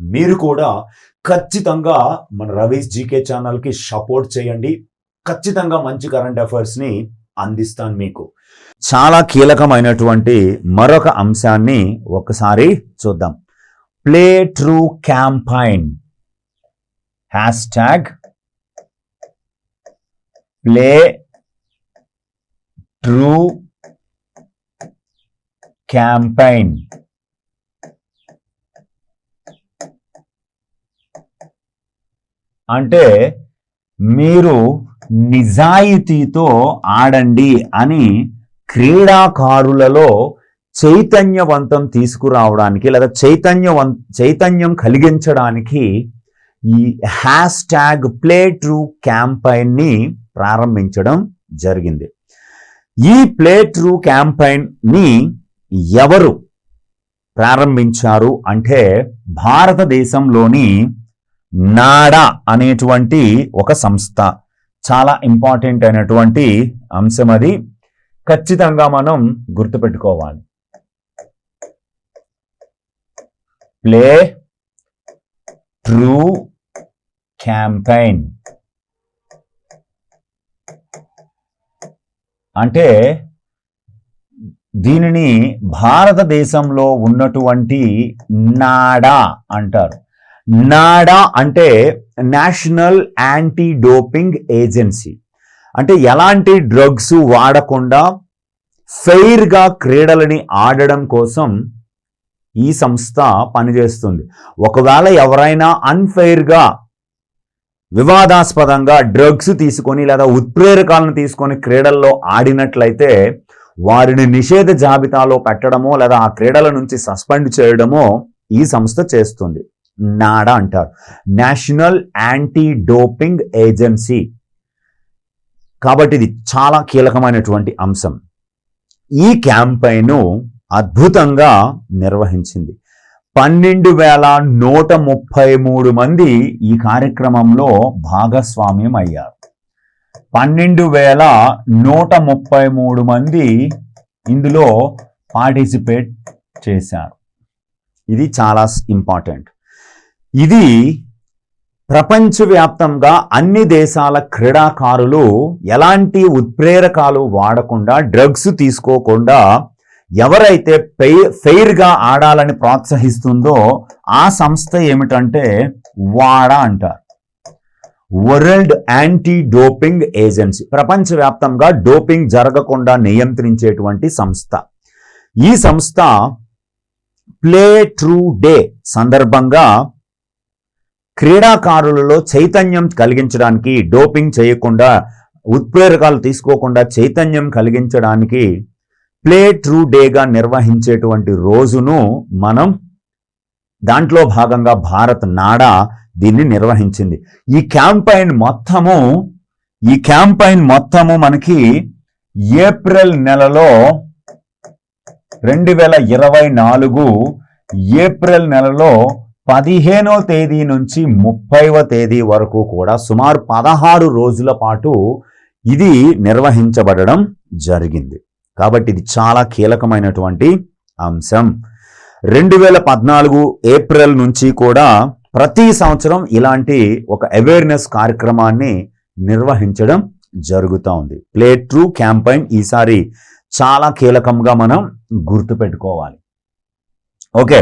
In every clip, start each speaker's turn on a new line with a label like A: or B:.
A: మీరు కూడా ఖచ్చితంగా మన రవీస్ జీకే ఛానల్కి సపోర్ట్ చేయండి. ఖచ్చితంగా మంచి కరెంట్ అఫైర్స్ని అందిస్తాను మీకు. చాలా కీలకమైనటువంటి మరొక అంశాన్ని ఒకసారి చూద్దాం. Play true campaign. Hash tag play true campaign. అంటే మీరు నిజాయితీతో ఆడండి అని క్రీడాకారులలో చైతన్యవంతం తీసుకురావడానికి లేదా చైతన్యవం చైతన్యం కలిగించడానికి ఈ హ్యాష్ ట్యాగ్ ప్లే ట్రూ క్యాంపైన్ని ప్రారంభించడం జరిగింది. ఈ ప్లే ట్రూ క్యాంపైన్ని ఎవరు ప్రారంభించారు అంటే భారతదేశంలోని నాడా అనేటువంటి ఒక సంస్థ. చాలా ఇంపార్టెంట్ అయినటువంటి అంశం అది. ఖచ్చితంగా మనం గుర్తుపెట్టుకోవాలి. ప్లే ట్రూ క్యాంపైన్ అంటే దీనిని భారతదేశంలో ఉన్నటువంటి నాడా అంటారు. నాడా అంటే నేషనల్ యాంటీ డోపింగ్ ఏజెన్సీ. అంటే ఎలాంటి డ్రగ్స్ వాడకుండా ఫెయిర్గా క్రీడలని ఆడడం కోసం ఈ సంస్థ పనిచేస్తుంది. ఒకవేళ ఎవరైనా అన్ఫెయిర్గా వివాదాస్పదంగా డ్రగ్స్ తీసుకొని లేదా ఉత్ప్రేరకాలను తీసుకొని క్రీడల్లో ఆడినట్లయితే వారిని నిషేధ జాబితాలో పెట్టడమో లేదా ఆ క్రీడల నుంచి సస్పెండ్ చేయడమో ఈ సంస్థ చేస్తుంది. నాడా అంటారు. National anti doping agency. కాబట్టి ఇది చాలా కీలకమైనటువంటి అంశం. ఈ క్యాంపైను అద్భుతంగా నిర్వహించింది. పన్నెండు వేల నూట ముప్పై మూడు మంది ఈ కార్యక్రమంలో భాగస్వామ్యం అయ్యారు. పన్నెండు వేల నూట ముప్పై మూడు మంది ఇందులో పార్టిసిపేట్ చేశారు. ఇది చాలా ఇంపార్టెంట్. ఇది ప్రపంచవ్యాప్తంగా అన్ని దేశాల క్రీడాకారులు ఎలాంటి ఉత్ప్రేరకాలు వాడకుండా డ్రగ్స్ తీసుకోకుండా ఎవరైతే పే ఫెయిర్గా ఆడాలని ప్రోత్సహిస్తుందో ఆ సంస్థ ఏమిటంటే వాడా అంటారు. వరల్డ్ యాంటీ డోపింగ్ ఏజెన్సీ ప్రపంచవ్యాప్తంగా డోపింగ్ జరగకుండా నియంత్రించేటువంటి సంస్థ. ఈ సంస్థ ప్లే ట్రూ డే సందర్భంగా క్రీడాకారులలో చైతన్యం కలిగించడానికి డోపింగ్ చేయకుండా ఉత్ప్రేరకాలు తీసుకోకుండా చైతన్యం కలిగించడానికి ప్లే ట్రూ డేగా నిర్వహించేటువంటి రోజును మనం దాంట్లో భాగంగా భారత్ నాడా దీన్ని నిర్వహించింది. ఈ క్యాంపైన్ మొత్తము ఈ క్యాంపైన్ మొత్తము మనకి ఏప్రిల్ నెలలో రెండు వేల ఇరవై నాలుగు ఏప్రిల్ నెలలో పదిహేనో తేదీ నుంచి ముప్పైవ తేదీ వరకు కూడా సుమారు పదహారు రోజుల పాటు ఇది నిర్వహించబడడం జరిగింది. కాబట్టి ఇది చాలా కీలకమైనటువంటి అంశం. రెండు వేల పద్నాలుగు ఏప్రిల్ నుంచి కూడా ప్రతి సంవత్సరం ఇలాంటి ఒక అవేర్నెస్ కార్యక్రమాన్ని నిర్వహించడం జరుగుతూ ఉంది. ప్లే ట్రూ క్యాంపైన్ ఈసారి చాలా కీలకంగా మనం గుర్తుపెట్టుకోవాలి. ఓకే.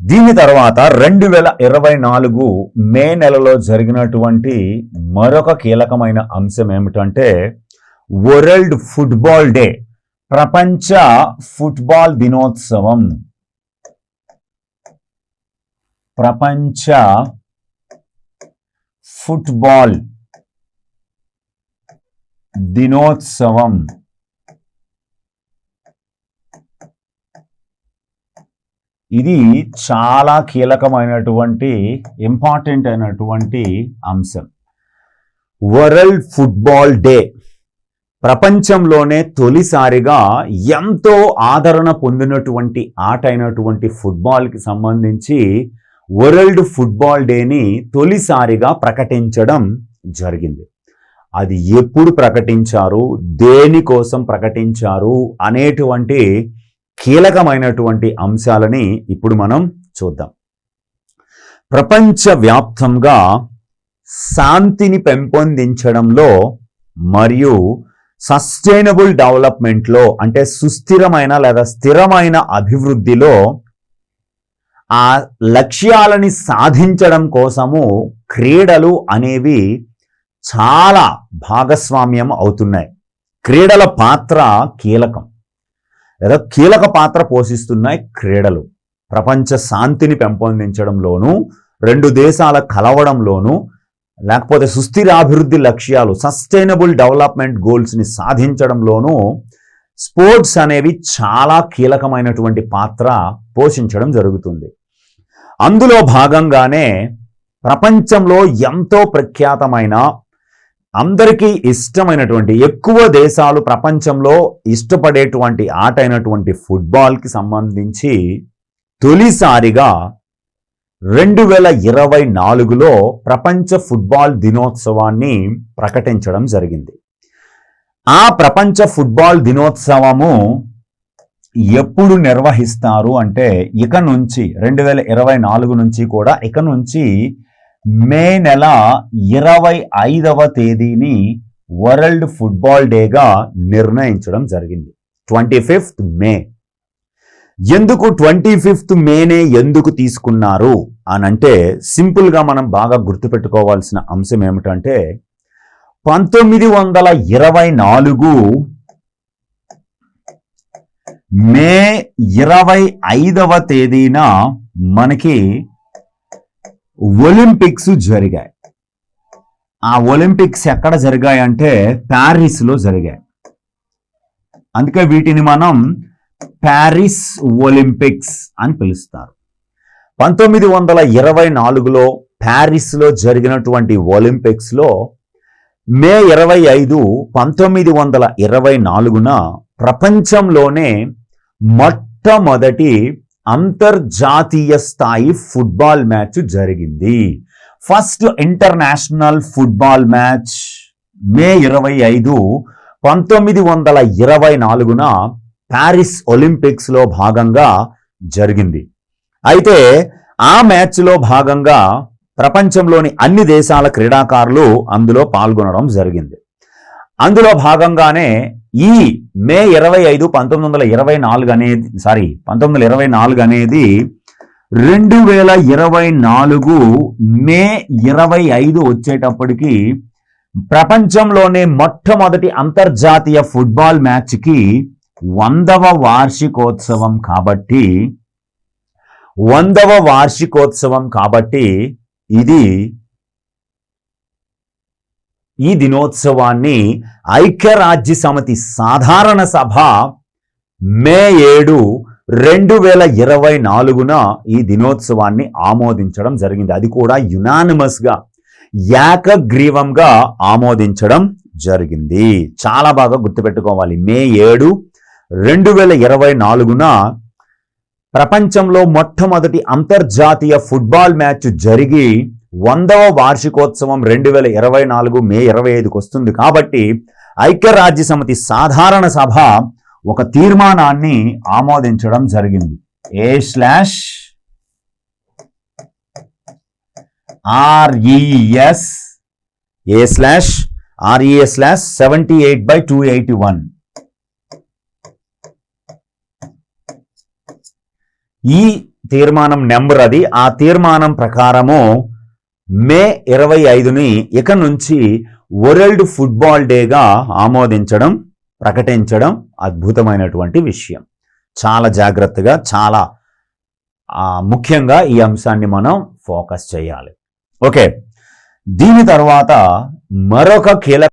A: దీని తర్వాత రెండు వేల ఇరవై నాలుగు మే నెలలో జరిగినటువంటి మరొక కీలకమైన అంశం ఏమిటంటే వరల్డ్ ఫుట్బాల్ డే ప్రపంచ ఫుట్బాల్ దినోత్సవం. ప్రపంచ ఫుట్బాల్ దినోత్సవం. ఇది చాలా కీలకమైనటువంటి ఇంపార్టెంట్ అయినటువంటి అంశం. World football day. ప్రపంచంలోనే తొలిసారిగా ఎంతో ఆదరణ పొందినటువంటి ఆట అయినటువంటి ఫుట్బాల్కి సంబంధించి వరల్డ్ ఫుట్బాల్ డేని తొలిసారిగా ప్రకటించడం జరిగింది. అది ఎప్పుడు ప్రకటించారు? దేనికోసం ప్రకటించారు? అనేటువంటి కీలకమైనటువంటి అంశాలని ఇప్పుడు మనం చూద్దాం. ప్రపంచవ్యాప్తంగా శాంతిని పెంపొందించడంలో మరియు సస్టైనబుల్ డెవలప్మెంట్లో అంటే సుస్థిరమైన లేదా స్థిరమైన అభివృద్ధిలో ఆ లక్ష్యాలని సాధించడం కోసము క్రీడలు అనేవి చాలా భాగస్వామ్యం అవుతున్నాయి. క్రీడల పాత్ర కీలకం. లేదా కీలక పాత్ర పోషిస్తున్నాయి క్రీడలు. ప్రపంచ శాంతిని పెంపొందించడంలోనూ రెండు దేశాల కలవడంలోనూ లేకపోతే సుస్థిర అభివృద్ధి లక్ష్యాలు సస్టైనబుల్ డెవలప్మెంట్ గోల్స్ని సాధించడంలోనూ స్పోర్ట్స్ అనేవి చాలా కీలకమైనటువంటి పాత్ర పోషించడం జరుగుతుంది. అందులో భాగంగానే ప్రపంచంలో ఎంతో ప్రఖ్యాతమైన అందరికీ ఇష్టమైనటువంటి ఎక్కువ దేశాలు ప్రపంచంలో ఇష్టపడేటువంటి ఆట అయినటువంటి ఫుట్బాల్కి సంబంధించి తొలిసారిగా రెండు వేల ఇరవై నాలుగులో ప్రపంచ ఫుట్బాల్ దినోత్సవాన్ని ప్రకటించడం జరిగింది. ఆ ప్రపంచ ఫుట్బాల్ దినోత్సవము ఎప్పుడు నిర్వహిస్తారు అంటే ఇక నుంచి రెండు వేల ఇరవై నాలుగు నుంచి కూడా ఇక నుంచి మే నెల ఇరవై ఐదవ తేదీని వరల్డ్ ఫుట్బాల్ డేగా నిర్ణయించడం జరిగింది. Twenty fifth May. ఎందుకు ట్వంటీ ఫిఫ్త్ మేనే ఎందుకు తీసుకున్నారు అనంటే సింపుల్గా మనం బాగా గుర్తుపెట్టుకోవాల్సిన అంశం ఏమిటంటే పంతొమ్మిది వందల ఇరవై నాలుగు మే ఇరవై ఐదవ తేదీన మనకి ఒలింపిక్స్ జరిగాయి. ఆ ఒలింపిక్స్ ఎక్కడ జరిగాయి అంటే ప్యారిస్లో జరిగాయి. అందుకే వీటిని మనం ప్యారిస్ ఒలింపిక్స్ అని పిలుస్తారు. పంతొమ్మిది వందల ఇరవై నాలుగులో ప్యారిస్లో జరిగినటువంటి ఒలింపిక్స్లో మే ఇరవై ఐదు పంతొమ్మిది వందల ఇరవై నాలుగున ప్రపంచంలోనే మొట్టమొదటి అంతర్జాతీయ స్థాయి ఫుట్బాల్ మ్యాచ్ జరిగింది. First international football match May ఇరవై ఐదు పంతొమ్మిది వందల ఇరవై నాలుగున ప్యారిస్ ఒలింపిక్స్లో భాగంగా జరిగింది. అయితే ఆ మ్యాచ్లో భాగంగా ప్రపంచంలోని అన్ని దేశాల క్రీడాకారులు అందులో పాల్గొనడం జరిగింది. అందులో భాగంగానే ఈ మే ఇరవై ఐదు పంతొమ్మిది వందల ఇరవై నాలుగు అనేది సారీ పంతొమ్మిది వందల ఇరవై నాలుగు అనేది రెండు వేల ఇరవై నాలుగు మే ఇరవై ఐదు వచ్చేటప్పటికి ప్రపంచంలోనే మొట్టమొదటి అంతర్జాతీయ ఫుట్బాల్ మ్యాచ్కి వందవ వార్షికోత్సవం కాబట్టి వందవ వార్షికోత్సవం కాబట్టి ఇది ఈ దినోత్సవాన్ని ఐక్యరాజ్య సమితి సాధారణ సభ మే ఏడు రెండు వేల ఇరవై నాలుగున ఈ దినోత్సవాన్ని ఆమోదించడం జరిగింది. అది కూడా యునానిమస్గా ఏకగ్రీవంగా ఆమోదించడం జరిగింది. చాలా బాగా గుర్తుపెట్టుకోవాలి. మే ఏడు రెండు వేల ఇరవై నాలుగున ప్రపంచంలో మొట్టమొదటి అంతర్జాతీయ ఫుట్బాల్ మ్యాచ్ జరిగి వందవ వార్షికోత్సవం రెండు వేల ఇరవై నాలుగు మే ఇరవై ఐదుకి వస్తుంది. కాబట్టి ఐక్యరాజ్య సమితి సాధారణ సభ ఒక తీర్మానాన్ని ఆమోదించడం జరిగింది. A slash? RES A slash? RES slash seventy eight by two eighty one. ఈ తీర్మానం నెంబర్ అది. ఆ తీర్మానం ప్రకారము మే ఇరవై ఐదుని ఇక నుంచి వరల్డ్ ఫుట్బాల్ డేగా ఆమోదించడం ప్రకటించడం అద్భుతమైనటువంటి విషయం. చాలా జాగ్రత్తగా చాలా ముఖ్యంగా ఈ అంశాన్ని మనం ఫోకస్ చేయాలి. ఓకే. దీని తర్వాత మరొక కీలక